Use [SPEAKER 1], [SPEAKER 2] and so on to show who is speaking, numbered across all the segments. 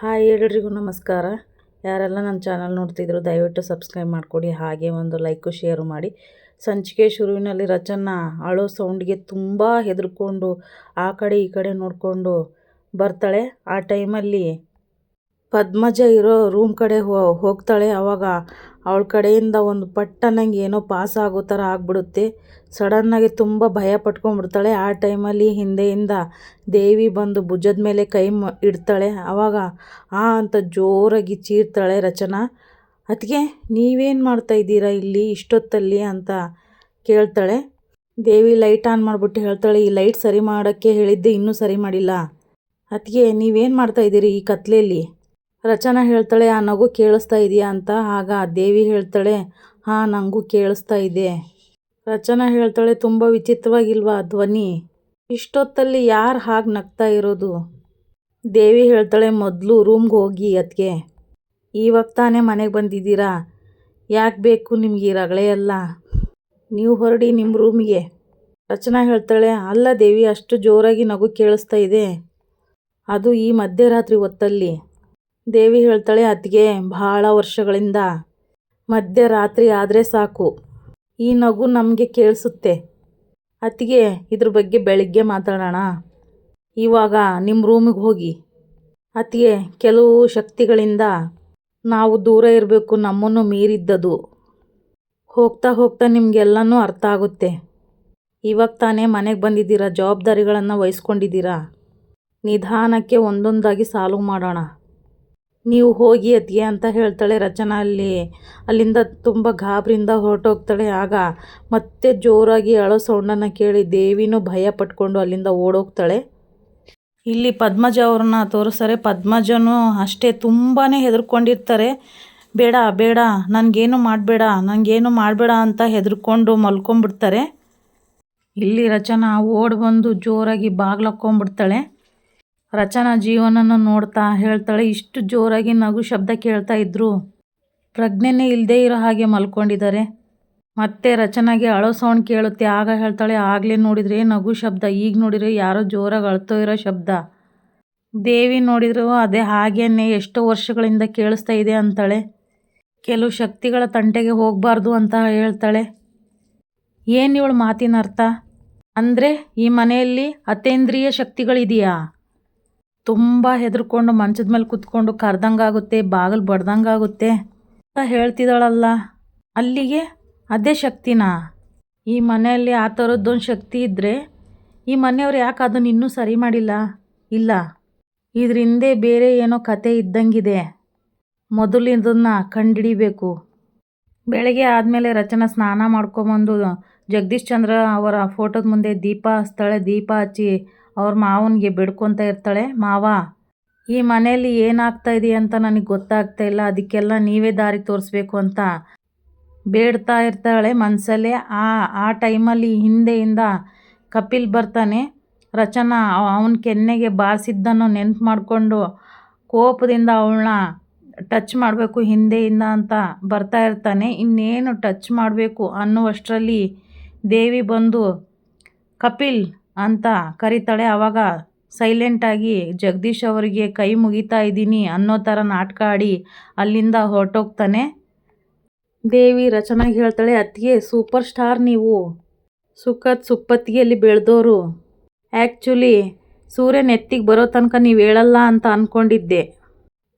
[SPEAKER 1] Hi ಎಲ್ರಿಗೂ ನಮಸ್ಕಾರ. ಯಾರೆಲ್ಲ ನನ್ನ ಚಾನಲ್ ನೋಡ್ತಿದ್ರು, ದಯವಿಟ್ಟು ಸಬ್ಸ್ಕ್ರೈಬ್ ಮಾಡಿಕೊಡಿ. ಹಾಗೆ ಒಂದು ಲೈಕು, ಶೇರು ಮಾಡಿ. ಸಂಚಿಕೆ ಶುರುವಿನಲ್ಲಿ ರಚನ್ನ ಅಳೋ ಸೌಂಡ್ಗೆ ತುಂಬ ಹೆದರ್ಕೊಂಡು, ಆ ಕಡೆ ಈ ಕಡೆ ನೋಡಿಕೊಂಡು ಬರ್ತಾಳೆ. ಆ ಟೈಮಲ್ಲಿ ಪದ್ಮಜ ಇರೋ ರೂಮ್ ಕಡೆ ಹೋಗ್ತಾಳೆ. ಆವಾಗ ಅವಳ ಕಡೆಯಿಂದ ಒಂದು ಪಟ್ಟನಂಗೆ ಏನೋ ಪಾಸ್ ಆಗೋ ಥರ ಆಗಿಬಿಡುತ್ತೆ. ಸಡನ್ನಾಗಿ ತುಂಬ ಭಯ ಪಟ್ಕೊಂಡ್ಬಿಡ್ತಾಳೆ. ಆ ಟೈಮಲ್ಲಿ ಹಿಂದೆಯಿಂದ ದೇವಿ ಬಂದು ಭುಜದ ಮೇಲೆ ಕೈ ಮ, ಇಡ್ತಾಳೆ. ಆವಾಗ ಆ ಅಂತ ಜೋರಾಗಿ ಚೀರ್ತಾಳೆ ರಚನಾ. ಅದಕ್ಕೆ ನೀವೇನು ಮಾಡ್ತಾ ಇದ್ದೀರಾ ಇಲ್ಲಿ ಇಷ್ಟೊತ್ತಲ್ಲಿ? ಅಂತ ಕೇಳ್ತಾಳೆ. ದೇವಿ ಲೈಟ್ ಆನ್ ಮಾಡಿಬಿಟ್ಟು ಹೇಳ್ತಾಳೆ, ಈ ಲೈಟ್ ಸರಿ ಮಾಡೋಕ್ಕೆ ಹೇಳಿದ್ದೆ, ಇನ್ನೂ ಸರಿ ಮಾಡಿಲ್ಲ. ಅದಕ್ಕೆ ನೀವೇನು ಮಾಡ್ತಾ ಇದ್ದೀರಿ ಈ ಕತ್ಲೆಯಲ್ಲಿ ರಚನಾ ಹೇಳ್ತಾಳೆ, ಆ ನಗು ಕೇಳಿಸ್ತಾ ಇದೆಯಾ ಅಂತ? ಆಗ ದೇವಿ ಹೇಳ್ತಾಳೆ, ಹಾಂ ನನಗೂ ಕೇಳಿಸ್ತಾ ಇದೆ. ರಚನಾ ಹೇಳ್ತಾಳೆ, ತುಂಬ ವಿಚಿತ್ರವಾಗಿಲ್ವಾ ಧ್ವನಿ? ಇಷ್ಟೊತ್ತಲ್ಲಿ ಯಾರು ಹಾಗೆ ನಗ್ತಾ ಇರೋದು? ದೇವಿ ಹೇಳ್ತಾಳೆ, ಮೊದಲು ರೂಮ್ಗೆ ಹೋಗಿ ಅದಕ್ಕೆ ಇವಾಗ ತಾನೇ ಮನೆಗೆ ಬಂದಿದ್ದೀರಾ? ಯಾಕೆ ಬೇಕು ನಿಮಗೆ ರಗಳೇ ಎಲ್ಲ? ನೀವು ಹೊರಡಿ ನಿಮ್ಮ ರೂಮಿಗೆ. ರಚನಾ ಹೇಳ್ತಾಳೆ, ಅಲ್ಲ ದೇವಿ, ಅಷ್ಟು ಜೋರಾಗಿ ನಗು ಕೇಳಿಸ್ತಾ ಇದೆ. ಅದು ಈ ಮಧ್ಯರಾತ್ರಿ ಹೊತ್ತಲ್ಲಿ. ದೇವಿ ಹೇಳ್ತಾಳೆ, ಅತ್ತಿಗೆ ಬಹಳ ವರ್ಷಗಳಿಂದ ಮಧ್ಯರಾತ್ರಿ ಆದರೆ ಸಾಕು. ಈ ನಗು ನಮಗೆ ಕೇಳಿಸುತ್ತೆ. ಅತ್ತಿಗೆ, ಇದ್ರ ಬಗ್ಗೆ ಬೆಳಿಗ್ಗೆ ಮಾತಾಡೋಣ. ಇವಾಗ ನಿಮ್ಮ ರೂಮಿಗೆ ಹೋಗಿ. ಅತ್ತಿಗೆ, ಕೆಲವು ಶಕ್ತಿಗಳಿಂದ ನಾವು ದೂರ ಇರಬೇಕು, ನಮ್ಮನ್ನು ಮೀರಿದ್ದದು. ಹೋಗ್ತಾ ಹೋಗ್ತಾ ನಿಮಗೆಲ್ಲನೂ ಅರ್ಥ ಆಗುತ್ತೆ. ಇವಾಗ ತಾನೇ ಮನೆಗೆ ಬಂದಿದ್ದೀರಾ, ಜವಾಬ್ದಾರಿಗಳನ್ನು ವಹಿಸ್ಕೊಂಡಿದ್ದೀರಾ? ನಿಧಾನಕ್ಕೆ ಒಂದೊಂದಾಗಿ ಸಾಲ್ವ್ ಮಾಡೋಣ. ನೀವು ಹೋಗಿ ಅತ್ತಿಗೆ ಅಂತ ಹೇಳ್ತಾಳೆ ರಚನಾ ಅಲ್ಲಿ. ಅಲ್ಲಿಂದ ತುಂಬ ಗಾಬರಿಯಿಂದ ಹೊರಟೋಗ್ತಾಳೆ. ಆಗ ಮತ್ತೆ ಜೋರಾಗಿ ಅಳೋ ಸೌಂಡನ್ನು ಕೇಳಿ ದೇವಿನೂ ಭಯ ಪಟ್ಕೊಂಡು ಅಲ್ಲಿಂದ ಓಡೋಗ್ತಾಳೆ. ಇಲ್ಲಿ ಪದ್ಮಜ ಅವ್ರನ್ನ ತೋರಿಸ್ತಾರೆ. ಪದ್ಮಜನೂ ಅಷ್ಟೇ ತುಂಬಾ ಹೆದರ್ಕೊಂಡಿರ್ತಾರೆ. ಬೇಡ ಬೇಡ, ನನಗೇನು ಮಾಡಬೇಡ ನನಗೇನು ಮಾಡಬೇಡ ಅಂತ ಹೆದರ್ಕೊಂಡು ಮಲ್ಕೊಂಬಿಡ್ತಾರೆ ಇಲ್ಲಿ ರಚನಾ ಓಡಿ ಬಂದು ಜೋರಾಗಿ ಬಾಗ್ಲಕ್ಕೊಂಬಿಡ್ತಾಳೆ ರಚನಾ ಜೀವನನ ನೋಡ್ತಾ ಹೇಳ್ತಾಳೆ, ಇಷ್ಟು ಜೋರಾಗಿ ನಗು ಶಬ್ದ ಕೇಳ್ತಾ ಇದ್ರು. ಪ್ರಜ್ಞೆನೇ ಇಲ್ಲದೇ ಇರೋ ಹಾಗೆ ಮಲ್ಕೊಂಡಿದ್ದಾರೆ. ಮತ್ತೆ ರಚನಾಗೆ ಅಳೋ ಸೌಂಡ್ ಕೇಳುತ್ತೆ, ಆಗ ಹೇಳ್ತಾಳೆ, ಆಗಲೇ ನೋಡಿದರೆ ನಗು ಶಬ್ದ, ಈಗ ನೋಡಿದರೆ ಯಾರೋ ಜೋರಾಗಿ ಅಳ್ತೋ ಇರೋ ಶಬ್ದ. ದೇವಿ ನೋಡಿದ್ರು ಅದೇ ಹಾಗೇನೆ ಎಷ್ಟೋ ವರ್ಷಗಳಿಂದ ಕೇಳಿಸ್ತಾ ಇದೆ ಅಂತಾಳೆ. ಕೆಲವು ಶಕ್ತಿಗಳ ತಂಟೆಗೆ ಹೋಗಬಾರ್ದು ಅಂತ ಹೇಳ್ತಾಳೆ. ಏನು ಇವಳು ಮಾತಿನ ಅರ್ಥ ಅಂದರೆ ಈ ಮನೆಯಲ್ಲಿ ಅತೇಂದ್ರಿಯ ಶಕ್ತಿಗಳಿದೆಯಾ? ತುಂಬ ಹೆದರ್ಕೊಂಡು ಮಂಚದ ಮೇಲೆ ಕುತ್ಕೊಂಡು ಕರ್ದಂಗಾಗುತ್ತೆ, ಬಾಗಿಲು ಬಡ್ದಂಗಾಗುತ್ತೆ ಅಂತ ಹೇಳ್ತಿದ್ದಾಳಲ್ಲ ಅಲ್ಲಿಗೆ ಅದೇ ಶಕ್ತಿನಾ? ಈ ಮನೆಯಲ್ಲಿ ಆ ಥರದ್ದೊಂದು ಶಕ್ತಿ ಇದ್ದರೆ ಈ ಮನೆಯವ್ರು ಯಾಕೆ ಅದನ್ನು ಇನ್ನೂ ಸರಿ ಮಾಡಿಲ್ಲ? ಇಲ್ಲ. ಇದ್ರ ಹಿಂದೆ ಬೇರೆ ಏನೋ ಕತೆ ಇದ್ದಂಗಿದೆ. ಮೊದಲು ಕಂಡಿಡಿಬೇಕು. ಬೆಳಗ್ಗೆ ಆದಮೇಲೆ ರಚನಾ ಸ್ನಾನ ಮಾಡ್ಕೊಂಬಂದು ಜಗದೀಶ್ ಚಂದ್ರ ಅವರ ಫೋಟೋದ ಮುಂದೆ ದೀಪ, ಸ್ಥಳ ದೀಪ ಹಚ್ಚಿ ಅವ್ರ ಮಾವನಿಗೆ ಬೇಡ್ಕೊತ ಇರ್ತಾಳೆ, ಮಾವ, ಈ ಮನೆಯಲ್ಲಿ ಏನಾಗ್ತಾ ಇದೆ ಅಂತ ನನಗೆ ಗೊತ್ತಾಗ್ತಾ ಇಲ್ಲ, ಅದಕ್ಕೆಲ್ಲ ನೀವೇ ದಾರಿ ತೋರಿಸ್ಬೇಕು ಅಂತ. ಬೇಡ್ತಾ ಇರ್ತಾಳೆ ಮನಸ್ಸಲ್ಲೇ ಆ ಆ ಟೈಮಲ್ಲಿ ಹಿಂದೆಯಿಂದ ಕಪಿಲ್ ಬರ್ತಾನೆ. ರಚನಾ ಅವನ ಕೆನ್ನೆಗೆ ಬಾರಿಸಿದ್ದನ್ನು ನೆನ್ಪು ಮಾಡಿಕೊಂಡು ಕೋಪದಿಂದ ಅವಳನ್ನ ಟಚ್ ಮಾಡಬೇಕು, ಹಿಂದೆಯಿಂದ ಅಂತ ಬರ್ತಾ ಇರ್ತಾನೆ. ಇನ್ನೇನು ಟಚ್ ಮಾಡಬೇಕು ಅನ್ನುವಷ್ಟರಲ್ಲಿ ದೇವಿ ಬಂದು, ಕಪಿಲ್ ಅಂತ ಕರೀತಾಳೆ. ಆವಾಗ ಸೈಲೆಂಟಾಗಿ ಜಗದೀಶ್ ಅವರಿಗೆ ಕೈ ಮುಗಿತಾ ಇದ್ದೀನಿ ಅನ್ನೋ ಥರ ನಾಟಕ ಆಡಿ ಅಲ್ಲಿಂದ ಹೊರಟೋಗ್ತಾನೆ. ದೇವಿ ರಚನಾಗಿ ಹೇಳ್ತಾಳೆ, ಅತ್ತಿಗೆ ಸೂಪರ್ ಸ್ಟಾರ್ ನೀವು. ಸುಖದ ಸುಪ್ಪತ್ತಿಗೆಯಲ್ಲಿ ಬೆಳೆದೋರು. ಆ್ಯಕ್ಚುಲಿ ಸೂರ್ಯನ ಎತ್ತಿಗೆ ಬರೋ ತನಕ ನೀವು ಹೇಳಲ್ಲ ಅಂತ ಅಂದ್ಕೊಂಡಿದ್ದೆ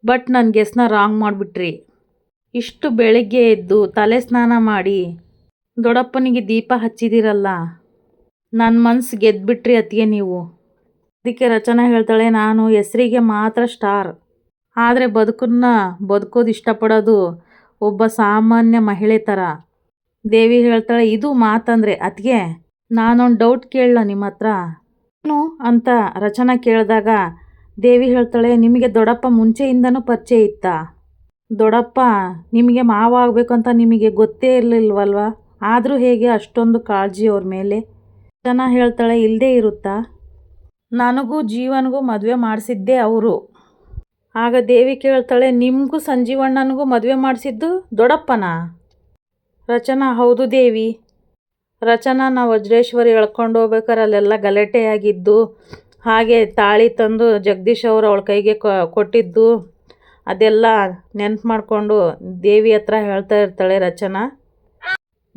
[SPEAKER 1] ಬಟ್ ನನ್ನ ಗೆಸ್ನ ರಾಂಗ್ ಮಾಡಿಬಿಟ್ರಿ. ಇಷ್ಟು ಬೆಳಗ್ಗೆ ಎದ್ದು ತಲೆ ಸ್ನಾನ ಮಾಡಿ ದೊಡ್ಡಪ್ಪನಿಗೆ ದೀಪ ಹಚ್ಚಿದಿರಲ್ಲ. ನನ್ನ ಮನ್ಸು ಗೆದ್ದುಬಿಟ್ರಿ ಅತ್ತಿಗೆ ನೀವು. ಅದಕ್ಕೆ ರಚನಾ ಹೇಳ್ತಾಳೆ, ನಾನು ಹೆಸರಿಗೆ ಮಾತ್ರ ಸ್ಟಾರ್. ಆದರೆ ಬದುಕನ್ನ ಬದುಕೋದು ಇಷ್ಟಪಡೋದು ಒಬ್ಬ ಸಾಮಾನ್ಯ ಮಹಿಳೆ ಥರ ದೇವಿ ಹೇಳ್ತಾಳೆ, ಇದು ಮಾತಂದರೆ ಅತ್ತಿಗೆ ನಾನೊಂದು ಡೌಟ್ ಕೇಳಲ್ಲ ನಿಮ್ಮ ಹತ್ರ? ಏನು? ಅಂತ ರಚನಾ ಕೇಳಿದಾಗ ದೇವಿ ಹೇಳ್ತಾಳೆ, ನಿಮಗೆ ದೊಡ್ಡಪ್ಪ ಮುಂಚೆಯಿಂದನೂ ಪರಿಚಯ ಇತ್ತಾ? ದೊಡ್ಡಪ್ಪ ನಿಮಗೆ ಮಾವ ಆಗಬೇಕು ಅಂತ ನಿಮಗೆ ಗೊತ್ತೇ ಇರಲಿಲ್ವಲ್ವ? ಆದರೂ ಹೇಗೆ ಅಷ್ಟೊಂದು ಕಾಳಜಿ ಅವ್ರ ಮೇಲೆ? ಜನ ಹೇಳ್ತಾಳೆ ಇಲ್ಲದೇ ಇರುತ್ತಾ? ನನಗೂ ಜೀವನಿಗೂ ಮದುವೆ ಮಾಡಿಸಿದ್ದೇ ಅವರು. ಆಗ ದೇವಿ ಕೇಳ್ತಾಳೆ, ನಿಮಗೂ ಸಂಜೀವಣ್ಣನಿಗೂ ಮದುವೆ ಮಾಡಿಸಿದ್ದು ದೊಡ್ಡಪ್ಪನ? ರಚನಾ, ಹೌದು ದೇವಿ. ರಚನಾ, ನಾವು ವಜ್ರೇಶ್ವರಿ ಎಳ್ಕೊಂಡು ಹೋಗ್ಬೇಕಾರೆ ಅಲ್ಲೆಲ್ಲ ಗಲಾಟೆಯಾಗಿದ್ದು, ಹಾಗೆ ತಾಳಿ ತಂದು ಜಗದೀಶ್ ಅವರು ಅವಳ ಕೈಗೆ ಕೊಟ್ಟಿದ್ದು, ಅದೆಲ್ಲ ನೆನ್ಪು ಮಾಡಿಕೊಂಡು ದೇವಿ ಹತ್ರ ಹೇಳ್ತಾ ಇರ್ತಾಳೆ ರಚನಾ.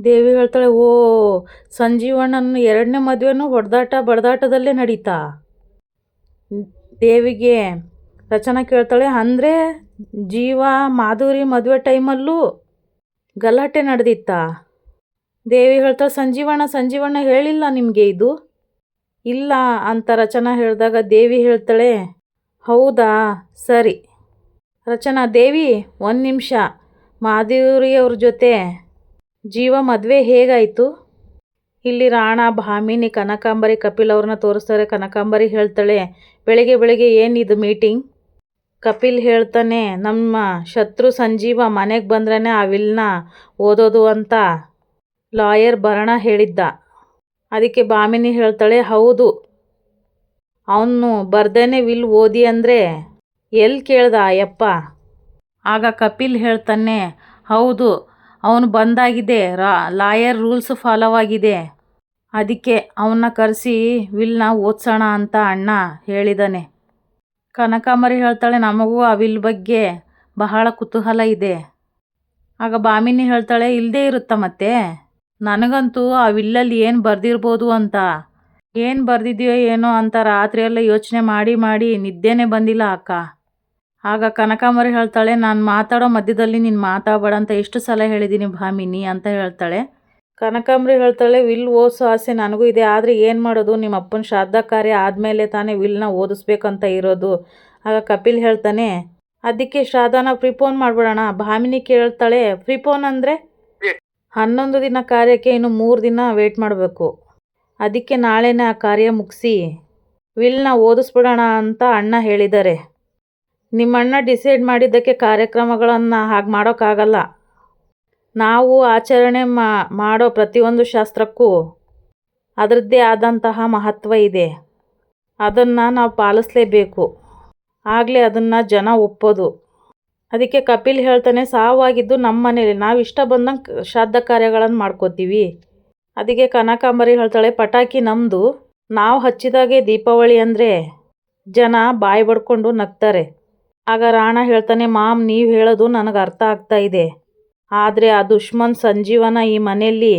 [SPEAKER 1] ದೇವಿ ಹೇಳ್ತಾಳೆ, ಓ, ಸಂಜೀವಣ್ಣನ ಎರಡನೇ ಮದುವೆನೂ ಹೊಡೆದಾಟ ಬಡದಾಟದಲ್ಲೇ ನಡೀತಾ? ದೇವಿಗೆ ರಚನಾ ಕೇಳ್ತಾಳೆ, ಅಂದರೆ ಜೀವ ಮಾಧುರಿ ಮದುವೆ ಟೈಮಲ್ಲೂ ಗಲಾಟೆ ನಡೆದಿತ್ತಾ? ದೇವಿ ಹೇಳ್ತಾಳೆ, ಸಂಜೀವಣ್ಣ ಸಂಜೀವಣ್ಣ ಹೇಳಿಲ್ಲ ನಿಮಗೆ ಇದು? ಇಲ್ಲ ಅಂತ ರಚನಾ ಹೇಳಿದಾಗ ದೇವಿ ಹೇಳ್ತಾಳೆ, ಹೌದಾ, ಸರಿ. ರಚನಾ, ದೇವಿ, ಒಂದು ನಿಮಿಷ. ಮಾಧುರಿಯವ್ರ ಜೊತೆ ಜೀವ ಮದುವೆ ಹೇಗಾಯಿತು? ಇಲ್ಲಿ ರಾಣ, ಭಾಮಿನಿ, ಕನಕಾಂಬರಿ, ಕಪಿಲ್ ಅವ್ರನ್ನ ತೋರಿಸ್ತಾರೆ. ಕನಕಾಂಬರಿ ಹೇಳ್ತಾಳೆ, ಬೆಳಿಗ್ಗೆ ಬೆಳಿಗ್ಗೆ ಏನಿದು ಮೀಟಿಂಗ್ ಕಪಿಲ್ ಹೇಳ್ತಾನೆ, ನಮ್ಮ ಶತ್ರು ಸಂಜೀವ ಮನೆಗೆ ಬಂದ್ರೇ ಆ ವಿಲ್ನ ಓದೋದು ಅಂತ ಲಾಯರ್ ಭರಣ ಹೇಳಿದ್ದ. ಅದಕ್ಕೆ ಭಾಮಿನಿ ಹೇಳ್ತಾಳೆ, ಹೌದು, ಅವನು ಬರ್ದೇನೆ ವಿಲ್ ಓದಿ ಅಂದರೆ ಎಲ್ಲಿ ಕೇಳ್ದ ಅಯ್ಯಪ್ಪ? ಆಗ ಕಪಿಲ್ ಹೇಳ್ತಾನೆ, ಹೌದು ಅವನು ಬಂದಾಗಿದೆ. ರಾ, ಲಾಯರ್ ರೂಲ್ಸ್ ಫಾಲೋ ಆಗಿದೆ. ಅದಕ್ಕೆ ಅವನ್ನ ಕರೆಸಿ ವಿಲ್ನ ಓದ್ಸೋಣ ಅಂತ ಅಣ್ಣ ಹೇಳಿದಾನೆ. ಕನಕಾಂಬರಿ ಹೇಳ್ತಾಳೆ, ನಮಗೂ ಆ ವಿಲ್ ಬಗ್ಗೆ ಬಹಳ ಕುತೂಹಲ ಇದೆ. ಆಗ ಬಾಮಿನಿ ಹೇಳ್ತಾಳೆ ಇಲ್ಲದೇ ಇರುತ್ತಾ ಮತ್ತೆ? ನನಗಂತೂ ಆ ವಿಲ್ಲಲ್ಲಿ ಏನು ಬರೆದಿರ್ಬೋದು ಅಂತ, ಏನು ಬರೆದಿದೆಯೋ ಏನೋ ಅಂತ ರಾತ್ರಿಯೆಲ್ಲ ಯೋಚನೆ ಮಾಡಿ ಮಾಡಿ ನಿದ್ದೆನೇ ಬಂದಿಲ್ಲ ಅಕ್ಕ. ಆಗ ಕನಕಾಂಬರಿ ಹೇಳ್ತಾಳೆ, ನಾನು ಮಾತಾಡೋ ಮಧ್ಯದಲ್ಲಿ ನೀನು ಮಾತಾಡಬೇಡ ಅಂತ ಎಷ್ಟು ಸಲ ಹೇಳಿದ್ದೀನಿ ಭಾಮಿನಿ ಅಂತ ಹೇಳ್ತಾಳೆ. ಕನಕಾಂಬರಿ ಹೇಳ್ತಾಳೆ, ವಿಲ್ ಓದಿಸೋ ಆಸೆ ನನಗೂ ಇದೆ, ಆದರೆ ಏನು ಮಾಡೋದು? ನಿಮ್ಮ ಅಪ್ಪನ ಶ್ರಾದ್ದ ಕಾರ್ಯ ಆದಮೇಲೆ ತಾನೇ ವಿಲ್ನ ಓದಿಸ್ಬೇಕಂತ ಇರೋದು. ಆಗ ಕಪಿಲ್ ಹೇಳ್ತಾನೆ, ಅದಕ್ಕೆ ಶ್ರಾದ್ದನ ಪ್ರಿಪೋನ್ ಮಾಡ್ಬಿಡೋಣ. ಭಾಮಿನಿ ಕೇಳ್ತಾಳೆ ಪ್ರಿಪೋನ್ ಅಂದರೆ? ಹನ್ನೊಂದು ದಿನ ಕಾರ್ಯಕ್ಕೆ ಇನ್ನು ಮೂರು ದಿನ ವೇಟ್ ಮಾಡಬೇಕು. ಅದಕ್ಕೆ ನಾಳೆನೇ ಆ ಕಾರ್ಯ ಮುಗಿಸಿ, ವಿಲ್ನ ಓದಿಸ್ಬಿಡೋಣ ಅಂತ ಅಣ್ಣ ಹೇಳಿದ್ದಾರೆ. ನಿಮ್ಮಣ್ಣ ಡಿಸೈಡ್ ಮಾಡಿದ್ದಕ್ಕೆ ಕಾರ್ಯಕ್ರಮಗಳನ್ನು ಹಾಗೆ ಮಾಡೋಕ್ಕಾಗಲ್ಲ. ನಾವು ಆಚರಣೆ ಮಾಡೋ ಪ್ರತಿಯೊಂದು ಶಾಸ್ತ್ರಕ್ಕೂ ಅದರದ್ದೇ ಆದಂತಹ ಮಹತ್ವ ಇದೆ. ಅದನ್ನು ನಾವು ಪಾಲಿಸಲೇಬೇಕು. ಆಗಲೇ ಅದನ್ನು ಜನ ಒಪ್ಪೋದು. ಅದಕ್ಕೆ ಕಪಿಲ್ ಹೇಳ್ತಾನೆ, ಸಾವಾಗಿದ್ದು ನಮ್ಮ ಮನೇಲಿ. ನಾವು ಇಷ್ಟ ಬಂದಂಗೆ ಶ್ರಾದ್ದ ಕಾರ್ಯಗಳನ್ನು ಮಾಡ್ಕೋತೀವಿ. ಅದಕ್ಕೆ ಕನಕಾಂಬರಿ ಹೇಳ್ತಾಳೆ, ಪಟಾಕಿ ನಮ್ಮದು ನಾವು ಹಚ್ಚಿದಾಗೆ ದೀಪಾವಳಿ ಅಂದರೆ ಜನ ಬಾಯಿ ಬಡ್ಕೊಂಡು ನಗ್ತಾರೆ. ಆಗ ರಾಣ ಹೇಳ್ತಾನೆ, ಮಾಮ್, ನೀವು ಹೇಳೋದು ನನಗೆ ಅರ್ಥ ಆಗ್ತಾ ಇದೆ. ಆದರೆ ಆ ದುಷ್ಮನ್ ಸಂಜೀವನ ಈ ಮನೆಯಲ್ಲಿ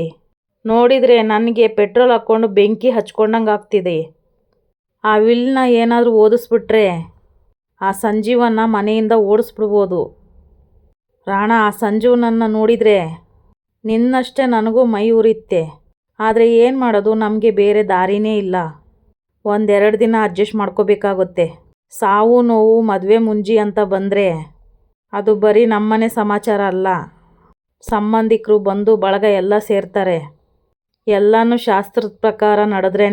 [SPEAKER 1] ನೋಡಿದರೆ ನನಗೆ ಪೆಟ್ರೋಲ್ ಹಾಕ್ಕೊಂಡು ಬೆಂಕಿ ಹಚ್ಕೊಂಡಂಗೆ ಆಗ್ತಿದೆ. ಆ ವಿಲ್ನ ಏನಾದರೂ ಓದಿಸ್ಬಿಟ್ರೆ ಆ ಸಂಜೀವನ ಮನೆಯಿಂದ ಓಡಿಸ್ಬಿಡ್ಬೋದು. ರಾಣ, ಆ ಸಂಜೀವನನ್ನು ನೋಡಿದರೆ ನಿನ್ನಷ್ಟೇ ನನಗೂ ಮೈ ಉರಿತ್ತೆ ಆದರೆ ಏನು ಮಾಡೋದು, ನಮಗೆ ಬೇರೆ ದಾರಿನೇ ಇಲ್ಲ. ಒಂದೆರಡು ದಿನ ಅಡ್ಜಸ್ಟ್ ಮಾಡ್ಕೋಬೇಕಾಗುತ್ತೆ. ಸಾವು, ನೋವು, ಮದುವೆ ಮುಂಜಿ ಅಂತ ಬಂದರೆ ಅದು ಬರೀ ನಮ್ಮನೆ ಸಮಾಚಾರ ಅಲ್ಲ. ಸಂಬಂಧಿಕರು ಬಂಧು ಬಳಗ ಎಲ್ಲ ಸೇರ್ತಾರೆ. ಎಲ್ಲನೂ ಶಾಸ್ತ್ರದ ಪ್ರಕಾರ ನಡೆದ್ರೇ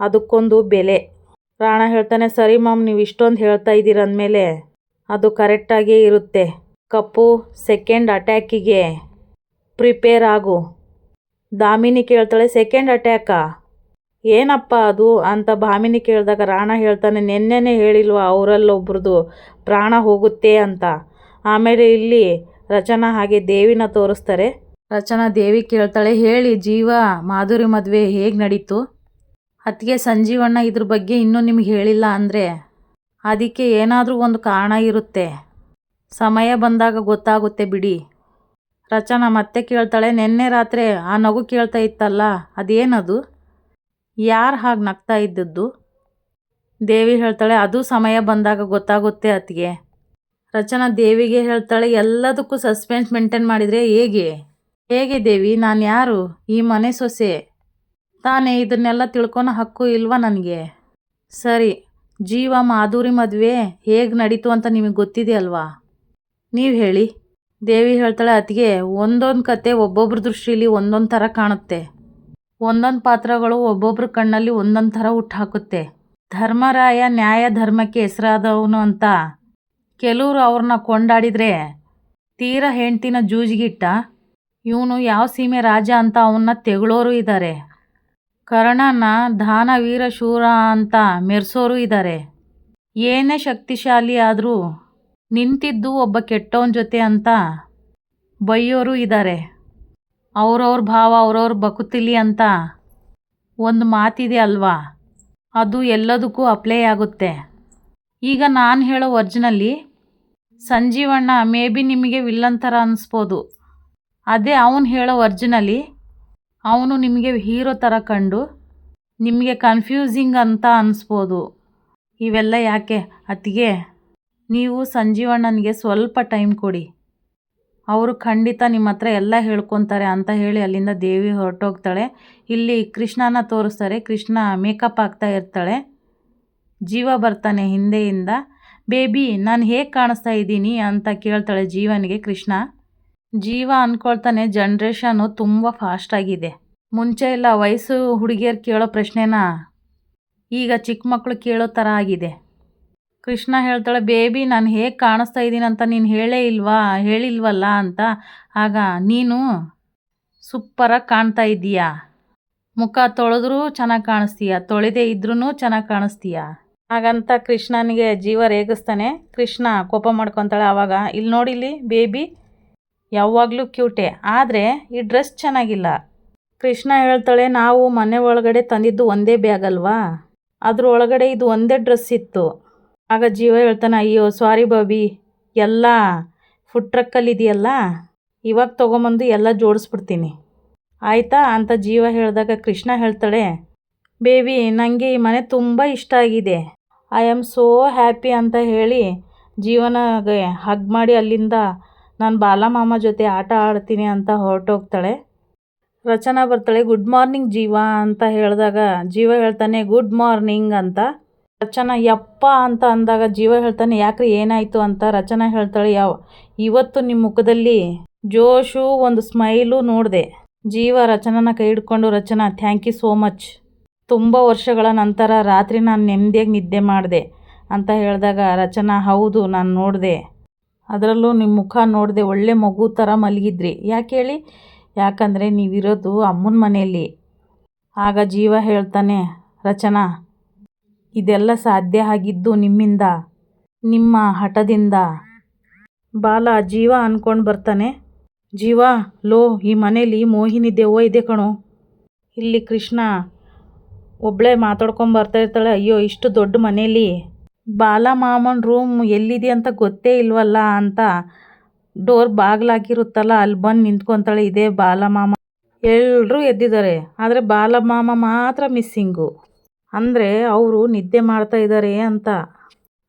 [SPEAKER 1] ಅದಕ್ಕೊಂದು ಬೆಲೆ. ರಾಣ ಹೇಳ್ತಾನೆ, ಸರಿ ಮಾಮ್, ನೀವು ಇಷ್ಟೊಂದು ಹೇಳ್ತಾ ಇದ್ದೀರ ಅಂದಮೇಲೆ ಅದು ಕರೆಕ್ಟಾಗೇ ಇರುತ್ತೆ. ಕಪ್ಪು ಸೆಕೆಂಡ್ ಅಟ್ಯಾಕಿಗೆ ಪ್ರಿಪೇರ್ ಆಗು. ದಾಮಿನಿ ಕೇಳ್ತಾಳೆ ಸೆಕೆಂಡ್ ಅಟ್ಯಾಕಾ ಏನಪ್ಪ ಅದು ಅಂತ ಭಾಮಿನಿ ಕೇಳಿದಾಗ ರಾಣ ಹೇಳ್ತಾನೆ, ನೆನ್ನೆನೇ ಹೇಳಿಲ್ವ ಅವರಲ್ಲೊಬ್ರದ್ದು ಪ್ರಾಣ ಹೋಗುತ್ತೆ ಅಂತ. ಆಮೇಲೆ ಇಲ್ಲಿ ರಚನಾ ಹಾಗೆ ದೇವಿನ ತೋರಿಸ್ತಾರೆ. ರಚನಾ ದೇವಿ ಕೇಳ್ತಾಳೆ, ಹೇಳಿ ಜೀವ, ಮಾಧುರಿ ಮದುವೆ ಹೇಗೆ ನಡೀತು? ಅತ್ತಿಗೆ ಸಂಜೀವಣ್ಣ ಇದ್ರ ಬಗ್ಗೆ ಇನ್ನೂ ನಿಮ್ಗೆ ಹೇಳಿಲ್ಲ ಅಂದರೆ? ಅದಕ್ಕೆ ಏನಾದರೂ ಒಂದು ಕಾರಣ ಇರುತ್ತೆ. ಸಮಯ ಬಂದಾಗ ಗೊತ್ತಾಗುತ್ತೆ ಬಿಡಿ ರಚನಾ ಮತ್ತೆ ಕೇಳ್ತಾಳೆ, ನಿನ್ನೆ ರಾತ್ರಿ ಆ ನಗು ಕೇಳ್ತಾ ಇತ್ತಲ್ಲ, ಅದೇನದು? ಯಾರು ಹಾಗೆ ನಗ್ತಾ ಇದ್ದದ್ದು? ದೇವಿ ಹೇಳ್ತಾಳೆ, ಅದು ಸಮಯ ಬಂದಾಗ ಗೊತ್ತಾಗುತ್ತೆ ಅತ್ತಿಗೆ. ರಚನಾ ದೇವಿಗೆ ಹೇಳ್ತಾಳೆ, ಎಲ್ಲದಕ್ಕೂ ಸಸ್ಪೆನ್ಸ್ ಮೇಂಟೈನ್ ಮಾಡಿದರೆ ಹೇಗೆ? ಹೇಗೆ ದೇವಿ, ನಾನು ಯಾರು? ಈ ಮನೆ ಸೊಸೆ. ತಾನೇ ಇದನ್ನೆಲ್ಲ ತಿಳ್ಕೊಳೋ ಹಕ್ಕು ಇಲ್ವಾ ನನಗೆ? ಸರಿ, ಜೀವ, ಮಾಧುರಿ ಮದುವೆ ಹೇಗೆ ನಡೀತು ಅಂತ ನಿಮಗೆ ಗೊತ್ತಿದೆ ಅಲ್ವಾ? ನೀವು ಹೇಳಿ. ದೇವಿ ಹೇಳ್ತಾಳೆ, ಅತ್ತಿಗೆ, ಒಂದೊಂದು ಕತೆ ಒಬ್ಬೊಬ್ರ ದೃಷ್ಟಿಲಿ ಒಂದೊಂದು ಥರ ಕಾಣುತ್ತೆ. ಒಂದೊಂದು ಪಾತ್ರಗಳು ಒಬ್ಬೊಬ್ರ ಕಣ್ಣಲ್ಲಿ ಒಂದೊಂದು ಥರ ಹುಟ್ಟು ಹಾಕುತ್ತೆ. ಧರ್ಮರಾಯ ನ್ಯಾಯ ಧರ್ಮಕ್ಕೆ ಹೆಸರಾದವನು ಅಂತ ಕೆಲವರು ಅವ್ರನ್ನ ಕೊಂಡಾಡಿದರೆ ತೀರ ಹೆಂಡ್ತಿನ ಜೂಜಿಗಿಟ್ಟ ಇವನು ಯಾವ ಸೀಮೆ ರಾಜ ಅಂತ ಅವನ್ನ ತೆಗಳೋರು ಇದ್ದಾರೆ ಕರ್ಣನ ದಾನವೀರ ಶೂರ ಅಂತ ಮೆರೆಸೋರು ಇದ್ದಾರೆ ಏನೇ ಶಕ್ತಿಶಾಲಿ ಆದರೂ ನಿಂತಿದ್ದು ಒಬ್ಬ ಕೆಟ್ಟವನ ಜೊತೆ ಅಂತ ಬೈಯೋರು ಇದ್ದಾರೆ ಅವ್ರವ್ರ ಭಾವ, ಅವ್ರವ್ರ ಬಕುತಿಲಿ ಅಂತ ಒಂದು ಮಾತಿದೆ ಅಲ್ವಾ? ಅದು ಎಲ್ಲದಕ್ಕೂ ಅಪ್ಲೈ ಆಗುತ್ತೆ. ಈಗ ನಾನು ಹೇಳೋ ಒರ್ಜಿನಲ್ಲಿ ಸಂಜೀವಣ್ಣ ಮೇ ಬಿ ನಿಮಗೆ ವಿಲ್ಲನ್ ಥರ ಅನ್ನಿಸ್ಬೋದು ಅದೇ ಅವನು ಹೇಳೋ ಒರ್ಜಿನಲ್ಲಿ ಅವನು ನಿಮಗೆ ಹೀರೋ ಥರ ಕಂಡು ನಿಮಗೆ ಕನ್ಫ್ಯೂಸಿಂಗ್ ಅಂತ ಅನ್ನಿಸ್ಬೋದು ಇವೆಲ್ಲ ಯಾಕೆ? ಅತ್ತಿಗೆ, ನೀವು ಸಂಜೀವಣ್ಣನಿಗೆ ಸ್ವಲ್ಪ ಟೈಮ್ ಕೊಡಿ. ಅವರು ಖಂಡಿತ ನಿಮ್ಮ ಹತ್ರ ಎಲ್ಲ ಹೇಳ್ಕೊತಾರೆ ಅಂತ ಹೇಳಿ ಅಲ್ಲಿಂದ ದೇವಿ ಹೊರಟೋಗ್ತಾಳೆ. ಇಲ್ಲಿ ಕೃಷ್ಣನ ತೋರಿಸ್ತಾರೆ. ಕೃಷ್ಣ ಮೇಕಪ್ ಆಗ್ತಾ ಇರ್ತಾಳೆ. ಜೀವ ಬರ್ತಾನೆ ಹಿಂದೆಯಿಂದ. ಬೇಬಿ, ನಾನು ಹೇಗೆ ಕಾಣಿಸ್ತಾ ಇದ್ದೀನಿ? ಅಂತ ಕೇಳ್ತಾಳೆ ಜೀವನಿಗೆ ಕೃಷ್ಣ. ಜೀವ ಅಂದ್ಕೊಳ್ತಾನೆ ಜನ್ರೇಷನು ತುಂಬ ಫಾಸ್ಟಾಗಿದೆ ಮುಂಚೆ ಎಲ್ಲ ವಯಸ್ಸು ಹುಡುಗಿಯರು ಕೇಳೋ ಪ್ರಶ್ನೆನ? ಈಗ ಚಿಕ್ಕ ಮಕ್ಕಳು ಕೇಳೋ ಥರ ಆಗಿದೆ. ಕೃಷ್ಣ ಹೇಳ್ತಾಳೆ, ಬೇಬಿ, ನಾನು ಹೇಗೆ ಕಾಣಿಸ್ತಾ ಇದ್ದೀನಿ ಅಂತ ನೀನು ಹೇಳೇ ಇಲ್ವಾ? ಹೇಳಿಲ್ವಲ್ಲ ಅಂತ? ಆಗ, ನೀನು ಸೂಪರಾಗಿ ಕಾಣ್ತಾ ಇದ್ದೀಯಾ? ಮುಖ ತೊಳೆದ್ರೂ ಚೆನ್ನಾಗಿ ಕಾಣಿಸ್ತೀಯ? ತೊಳೆದೇ ಇದ್ರೂ ಚೆನ್ನಾಗಿ ಕಾಣಿಸ್ತೀಯ? ಹಾಗಂತ ಕೃಷ್ಣನಿಗೆ ಜೀವ ರೇಗಿಸ್ತಾನೆ. ಕೃಷ್ಣ ಕೋಪ ಮಾಡ್ಕೊತಾಳೆ ಆವಾಗ ಇಲ್ಲಿ ನೋಡಿಲಿ ಬೇಬಿ, ಯಾವಾಗಲೂ ಕ್ಯೂಟೆ, ಆದರೆ ಈ ಡ್ರೆಸ್ ಚೆನ್ನಾಗಿಲ್ಲ. ಕೃಷ್ಣ ಹೇಳ್ತಾಳೆ, ನಾವು ಮನೆ ಒಳಗಡೆ ತಂದಿದ್ದು ಒಂದೇ ಬ್ಯಾಗ್ ಅಲ್ವಾ? ಅದ್ರ ಒಳಗಡೆ ಇದು ಒಂದೇ ಡ್ರೆಸ್ ಇತ್ತು. ಆಗ ಜೀವ ಹೇಳ್ತಾನೆ, ಅಯ್ಯೋ ಸಾರಿ ಬಾಬಿ, ಎಲ್ಲ ಫುಡ್ ಟ್ರಕ್ಕಲ್ಲಿ ಇದೆಯಲ್ಲ? ಇವಾಗ ತೊಗೊಂಬಂದು ಎಲ್ಲ ಜೋಡಿಸ್ಬಿಡ್ತೀನಿ. ಆಯಿತಾ? ಅಂತ ಜೀವ ಹೇಳಿದಾಗ ಕೃಷ್ಣ ಹೇಳ್ತಾಳೆ, ಬೇಬಿ ನನಗೆ ಈ ಮನೆ ತುಂಬ ಇಷ್ಟ ಆಗಿದೆ. ಐ ಆಮ್ ಸೋ ಹ್ಯಾಪಿ ಅಂತ ಹೇಳಿ ಜೀವನಗೆ ಹಗ್ ಮಾಡಿ ಅಲ್ಲಿಂದ ನಾನು ಬಾಲಮಾಮ ಜೊತೆ ಆಟ ಆಡ್ತೀನಿ ಅಂತ ಹೊರಟೋಗ್ತಾಳೆ. ರಚನಾ ಬರ್ತಾಳೆ ಗುಡ್ ಮಾರ್ನಿಂಗ್ ಜೀವ, ಅಂತ ಹೇಳಿದಾಗ ಜೀವ ಹೇಳ್ತಾನೆ ಗುಡ್ ಮಾರ್ನಿಂಗ್ ಅಂತ. ರಚನಾ, ಯಪ್ಪ ಅಂತ ಅಂದಾಗ ಜೀವ ಹೇಳ್ತಾನೆ, ಯಾಕ್ರಿ ಏನಾಯಿತು ಅಂತ ರಚನಾ ಹೇಳ್ತಾಳೆ, ಯಾವ, ಇವತ್ತು ನಿಮ್ಮ ಮುಖದಲ್ಲಿ ಜೋಶು ಒಂದು ಸ್ಮೈಲು ನೋಡಿದೆ. ಜೀವ ರಚನನ ಕೈ ಹಿಡ್ಕೊಂಡು Rachana, thank you so much. ತುಂಬ ವರ್ಷಗಳ ನಂತರ ರಾತ್ರಿ ನಾನು ನೆಮ್ಮದಿಯಾಗಿ ನಿದ್ದೆ ಮಾಡಿದೆ ಅಂತ ಹೇಳಿದಾಗ ರಚನಾ, ಹೌದು, ನಾನು ನೋಡಿದೆ. ಅದರಲ್ಲೂ ನಿಮ್ಮ ಮುಖ ನೋಡಿದೆ, ಒಳ್ಳೆ ಮಗು ಥರ ಮಲಗಿದ್ರಿ. ಯಾಕೆ ಹೇಳಿ? ಯಾಕಂದರೆ ನೀವಿರೋದು ಅಮ್ಮನ ಮನೆಯಲ್ಲಿ. ಆಗ ಜೀವ ಹೇಳ್ತಾನೆ, ರಚನಾ ಇದೆಲ್ಲ ಸಾಧ್ಯ ಆಗಿದ್ದು ನಿಮ್ಮಿಂದ, ನಿಮ್ಮ ಹಠದಿಂದ. ಬಾಲ ಜೀವ ಅಂದ್ಕೊಂಡು ಬರ್ತಾನೆ. ಜೀವ, ಲೋ, ಈ ಮನೇಲಿ ಮೋಹಿನಿ ದೆವ್ವ ಇದೆ ಕಣೋ. ಇಲ್ಲಿ ಕೃಷ್ಣ ಒಬ್ಬಳೇ ಮಾತಾಡ್ಕೊಂಡು ಬರ್ತಾ ಇರ್ತಾಳೆ. ಅಯ್ಯೋ, ಇಷ್ಟು ದೊಡ್ಡ ಮನೇಲಿ ಬಾಲ ಮಾಮನ್ ರೂಮ್ ಎಲ್ಲಿದೆ ಅಂತ ಗೊತ್ತೇ ಇಲ್ವಲ್ಲ ಅಂತ ಡೋರ್ ಬಾಗಿಲಾಕಿರುತ್ತಲ್ಲ ಅಲ್ಲಿ ಬಂದು ನಿಂತ್ಕೊತಾಳೆ ಇದೇ ಎಲ್ಲರೂ ಎದ್ದಿದ್ದಾರೆ, ಆದರೆ ಬಾಲಮಾಮ ಮಾತ್ರ ಮಿಸ್ಸಿಂಗು ಅಂದರೆ ಅವರು ನಿದ್ದೆ ಮಾಡ್ತಾ ಇದ್ದಾರೆ ಅಂತ.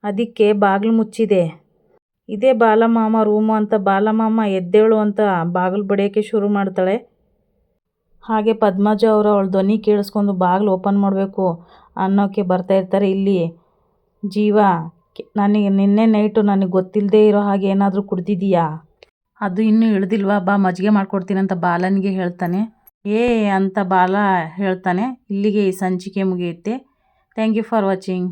[SPEAKER 1] ಅದಕ್ಕೆ ಬಾಗಿಲು ಮುಚ್ಚಿದೆ. ಇದೇ ಬಾಲಮಾಮ ರೂಮು ಅಂತ ಬಾಲಮಾಮ ಎದ್ದೇಳು ಅಂತ ಬಾಗಿಲು ಬಡಿಯೋಕ್ಕೆ ಶುರು ಮಾಡ್ತಾಳೆ. ಹಾಗೆ ಪದ್ಮಜ ಅವರು ಅವಳ ಧ್ವನಿ ಕೇಳಿಸ್ಕೊಂಡು ಬಾಗಿಲು ಓಪನ್ ಮಾಡಬೇಕು ಅನ್ನೋಕ್ಕೆ ಬರ್ತಾ ಇರ್ತಾರೆ ಇಲ್ಲಿ. ಜೀವ, ನನಗೆ ನಿನ್ನೆ ನೈಟು ನನಗೆ ಗೊತ್ತಿಲ್ಲದೆ ಇರೋ ಹಾಗೆ ಏನಾದರೂ ಕುಡ್ದಿದೀಯಾ ಅದು ಇನ್ನೂ ಇಳ್ದಿಲ್ವಾ? ಬಾ, ಮಜ್ಜಿಗೆ ಅಂತ ಬಾಲನಿಗೆ ಹೇಳ್ತಾನೆ. ಏ ಅಂತ ಬಾಲ ಹೇಳ್ತಾನೆ. ಇಲ್ಲಿಗೆ ಈ ಸಂಚಿಕೆ ಮುಗಿಯುತ್ತೆ. Thank you for watching